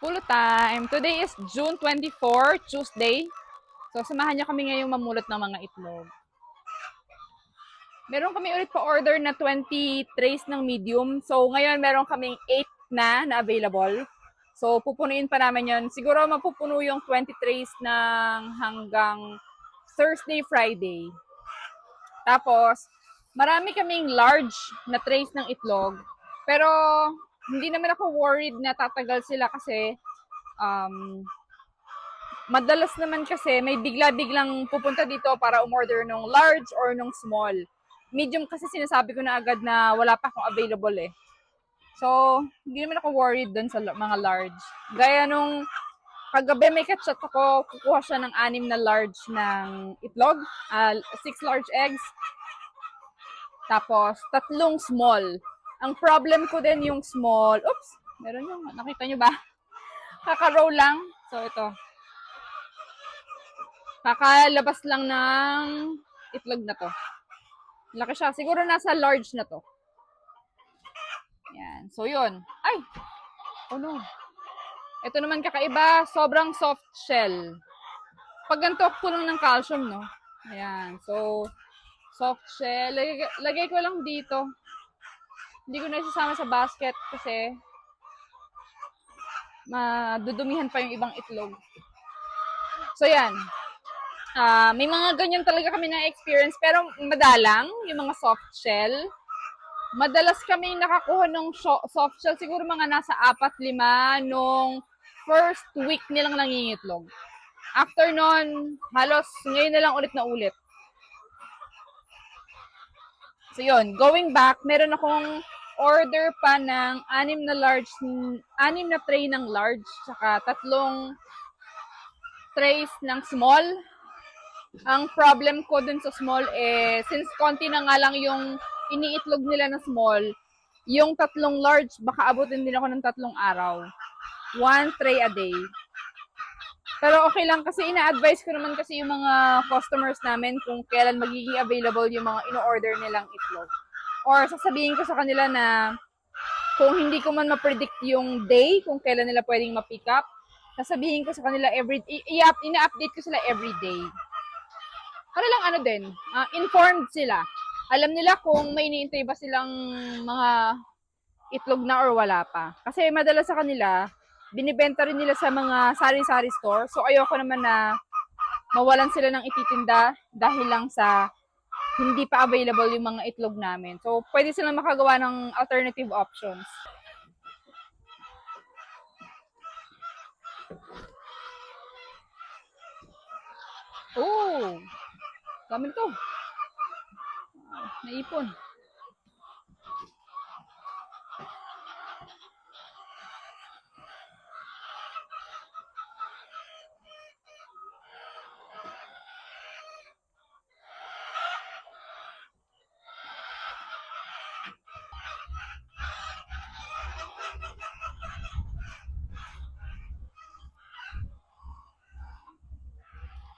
Full time. Today is June 24, Tuesday. So, samahan niyo kami ngayong mamulot ng mga itlog. Meron kami ulit pa-order na 20 trays ng medium. So, ngayon meron kaming 8 na na available. So, pupunuin pa namin yon. Siguro mapupuno yung 20 trays ng hanggang Thursday, Friday. Tapos, marami kaming large na trays ng itlog. Pero, hindi naman ako worried na tatagal sila kasi um, madalas naman kasi may bigla-biglang pupunta dito para umorder ng large or ng small. Medium kasi sinasabi ko na agad na wala pa akong available eh. So, hindi naman ako worried dun sa mga large. Gaya nung kagabi may kachat ako, kukuha siya ng anim na large ng itlog, ah, six large eggs, tapos tatlong small. Ang problem ko din yung small, oops, meron yung, nakita nyo ba? Kaka-row lang. So, ito. Kakalabas lang ng itlog na to. Laki siya. Siguro nasa large na to. Yan. So, yun. Ay! Oh no. Ito naman kakaiba. Sobrang soft shell. Pag ganito, puno ng calcium, no? Ayan. So, soft shell. Lagay, lagay ko lang dito. Hindi ko na isasama sa basket kasi madudumihan pa yung ibang itlog. So, yan. Ah, may mga ganyan talaga kami na experience pero madalang yung mga soft shell. Madalas kami nakakuha ng soft shell siguro mga nasa apat lima nung first week nilang nangingitlog. After nun, halos ngayon na lang ulit na ulit. So yun, going back, meron akong order pa ng anim na large, anim na tray ng large, saka tatlong trays ng small. Ang problem ko dun sa small eh, since konti na nga lang yung iniitlog nila na small, yung tatlong large, baka abutin din ako ng tatlong araw. One tray a day. Pero okay lang kasi ina-advise ko naman kasi yung mga customers namin kung kailan magiging available yung mga ino-order nilang itlog. Or sasabihin ko sa kanila na kung hindi ko man ma-predict yung day, kung kailan nila pwedeng ma-pick up, sasabihin ko sa kanila every, i- i- ina-update ko sila every day ano lang ano din, ah, informed sila. Alam nila kung may iniintay ba silang mga itlog na or wala pa. Kasi madalas sa kanila, binibenta rin nila sa mga sari-sari store. So ayoko naman na mawalan sila ng ititinda dahil lang sa hindi pa available yung mga itlog namin. So pwede silang makagawa ng alternative options. Oh! Dami to. Naipon.